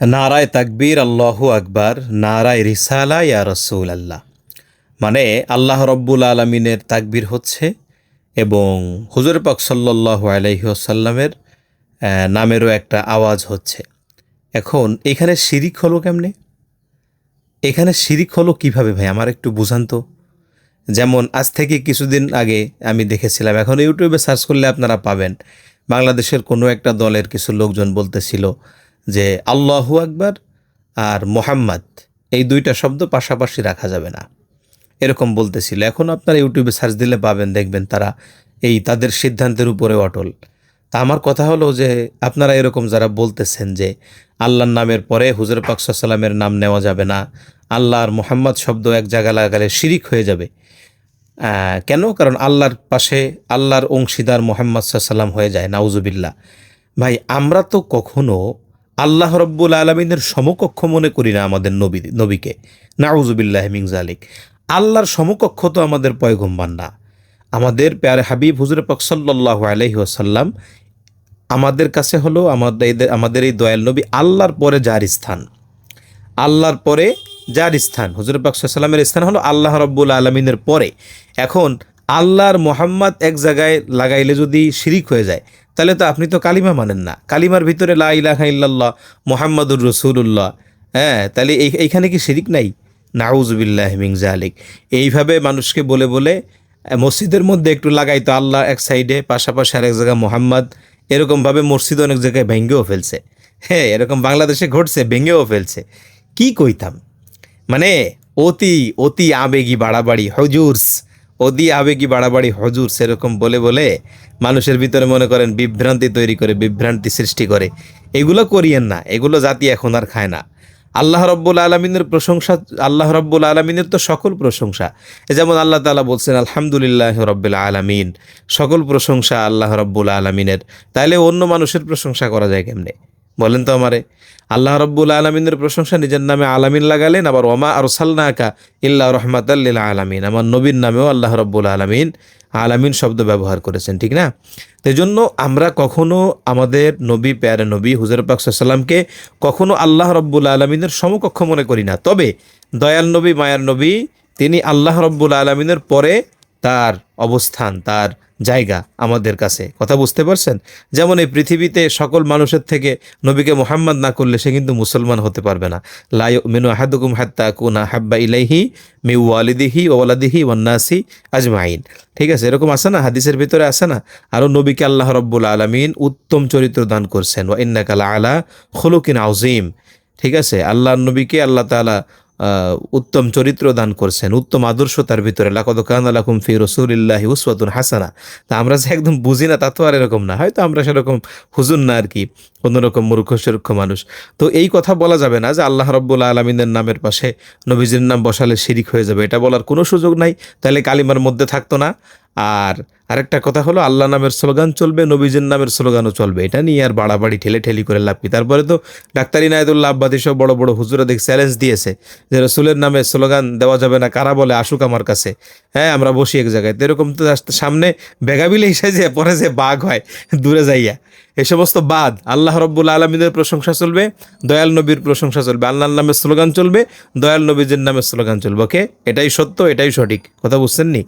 নারায় তাকবীর, আল্লাহু আকবার, নারায় রিসালা, ইয়া রসুল আল্লাহ মানে আল্লাহ রব্বুল আলমিনের তাকবীর হচ্ছে এবং হুজুর পাক সাল্লাহ আলহিহসাল্লামের নামেরও একটা আওয়াজ হচ্ছে। এখন এখানে শিরিক হলো কেমনে? এখানে শিরিক হলো কীভাবে ভাই? আমার একটু বুঝান তো। যেমন আজ থেকে কিছুদিন আগে আমি দেখেছিলাম, এখন ইউটিউবে সার্চ করলে আপনারা পাবেন, বাংলাদেশের কোনো একটা দলের কিছু লোকজন বলতেছিল যে আল্লাহু আকবার আর মোহাম্মদ, এই দুইটা শব্দ পাশাপাশি রাখা যাবে না। এরকম বলতেছিল। এখন আপনারা ইউটিউবে সার্চ দিলে পাবেন, দেখবেন তারা এই তাদের সিদ্ধান্তের উপরে অটল। তা আমার কথা হলো যে, আপনারা এরকম যারা বলতেছেন যে, আল্লাহর নামের পরে হুজুর পাকসাল্লামের নাম নেওয়া যাবে না, আল্লাহ আর মোহাম্মদ শব্দ এক জায়গা লাগালে শিরিক হয়ে যাবে। কেন? কারণ আল্লাহর পাশে আল্লাহর অংশীদার মোহাম্মদ সাল্লাম হয়ে যায়, নাউজুবিল্লাহ। ভাই, আমরা তো কখনো আল্লাহ রব্বুল আলমিনের সমকক্ষ মনে করি না আমাদের নবী, নবীকে। নাউজুবিল্লাহ মিংজালিক আল্লাহর সমকক্ষ তো আমাদের পয়গম্বার না। আমাদের প্যারে হাবিব হুজুর পাক সাল্লাহ আলহি আসাল্লাম আমাদের কাছে হলো আমাদের আমাদের এই দয়াল নবী আল্লাহর পরে যার স্থান। আল্লাহর পরে যার স্থান। হুজুর পাক সাল্লামের স্থান হলো আল্লাহ রব্বুল আলমিনের পরে। এখন আল্লাহর মোহাম্মদ এক জায়গায় লাগাইলে যদি শিরিক হয়ে যায় তাহলে তো আপনি তো কালিমা মানেন না। কালিমার ভিতরে লা ইলাহা ইল্লাল্লাহ, মোহাম্মদুর রসুল্লাহ হ্যাঁ তাহলে এই, এইখানে কি শিরিক নাই? নাউজবিল্লাহ মিং জালিক এইভাবে মানুষকে বলে বলে মসজিদের মধ্যে একটু লাগাইতো আল্লাহ এক সাইডে, পাশাপাশি আরেক জায়গায় মোহাম্মদ। এরকমভাবে মসজিদ অনেক জায়গায় ভেঙ্গেও ফেলছে। হ্যাঁ এরকম বাংলাদেশে ঘটছে ভেঙেও ফেলছে। কি কইতাম? মানে অতি অতি আবেগী, বাড়াবাড়ি, হজুরস। অতি আবেগী বাড়াবাড়ি হজুর সেরকম বলে বলে মানুষের ভিতরে মনে করেন বিভ্রান্তি তৈরি করে, বিভ্রান্তি সৃষ্টি করে। এগুলো করিয়েন না, এগুলো জাতি এখন আর খায় না। আল্লাহ রব্বুল আলমিনের প্রশংসা, আল্লাহ রব্বুল আলমিনের তো সকল প্রশংসা। যেমন আল্লাহ তালা বলছেন, আলহামদুলিল্লাহ রব্বুল আলমিন। সকল প্রশংসা আল্লাহ রব্বুল আলমিনের। তাইলে অন্য মানুষের প্রশংসা করা যায় কেমনে? বলেন তো আমারে, আল্লাহ রব্বুল আলমিনের প্রশংসা নিজের নামে আলামিন লাগালেন, আবার ওমা আর সাল্লাকা ইল্লা রহমাতাল্লিল আলামিন। আমার নবীর নামেও আল্লাহ রব্বুল আলমিন আলামিন শব্দ ব্যবহার করেছেন, ঠিক না? তো জন্য আমরা কখনো আমাদের নবী, প্যারে নবী, হুজুর পাক সাল্লামকে কখনো আল্লাহ রব্বুল আলমিনের সমকক্ষ মনে করি না। তবে দয়াল নবী, মায়ার নবী, তিনি আল্লাহ রব্বুল আলমিনের পরে তার অবস্থান তার জায়গা আমাদের কাছে। কথা বুঝতে পারছেন? যেমন এই পৃথিবীতে সকল মানুষের থেকে নবীকে মোহাম্মদ না করলে সে কিন্তু মুসলমান হতে পারবে না। লাই মেনু আহাদুকুম হাত্তা কুনা হাব্বা ইলাইহি মি ওয়ালিদিহি ওয়ালাদিহি ওয়ান্নাসি আজমাইন। ঠিক আছে? এরকম আছে না? হাদিসের ভিতরে আছে না? আরও নবীকে আল্লাহ রব্বুল আলমিন উত্তম চরিত্র দান করছেন। ওয়া ইন্নাকালা আলা খলুকিন আউজিম ঠিক আছে? আল্লাহ নবীকে আল্লাহ আহ, উত্তম চরিত্র দান করছেন, উত্তম আদর্শ তার ভিতরে, লাকদ কান আলাকুম ফি রসুলিল্লাহি উসওয়াতুন হাসানা। তা আমরা যে একদম বুঝি না, তা তো আর এরকম না, হয়তো আমরা সেরকম হুজুর না আর কি, অন্যরকম মূর্খ সুরক্ষ মানুষ। তো এই কথা বলা যাবে না যে আল্লাহ রব্বুল্লা আলমিনের নামের পাশে নবীজির নাম বসালে শিরিক হয়ে যাবে, এটা বলার কোনো সুযোগ নাই, তাহলে কালিমার মধ্যে থাকতো না। আর আরেকটা কথা হলো, আল্লাহ নামের স্লোগান চলবে, নবীজের নামের স্লোগানও চলবে। এটা নিয়ে আর বাড়াবাড়ি ঠেলে ঠেলি করে লাভ কি? তারপরে তো ডাক্তারি নায়দুল্লাহ আব্বাদি সব বড় বড় হুজুরা দেখ চ্যালেঞ্জ দিয়েছে যে রসুলের নামে স্লোগান দেওয়া যাবে না, কারা বলে? আসুক আমার কাছে। হ্যাঁ আমরা বসি এক জায়গায়। তো এরকম তো সামনে বেগাবিলে এসে যে, পরে যে বাঘ হয়, দূরে যাইয়া। এই সমস্ত বাদ। আল্লাহ রব্বুল আলমিনের প্রশংসা চলবে, দয়াল নবীর প্রশংসা চলবে, আল্লাহর নামে স্লোগান চলবে, দয়াল নবীজের নামে স্লোগান চলবে। ওকে? এটাই সত্য, এটাই সঠিক। কথা বুঝছেন নি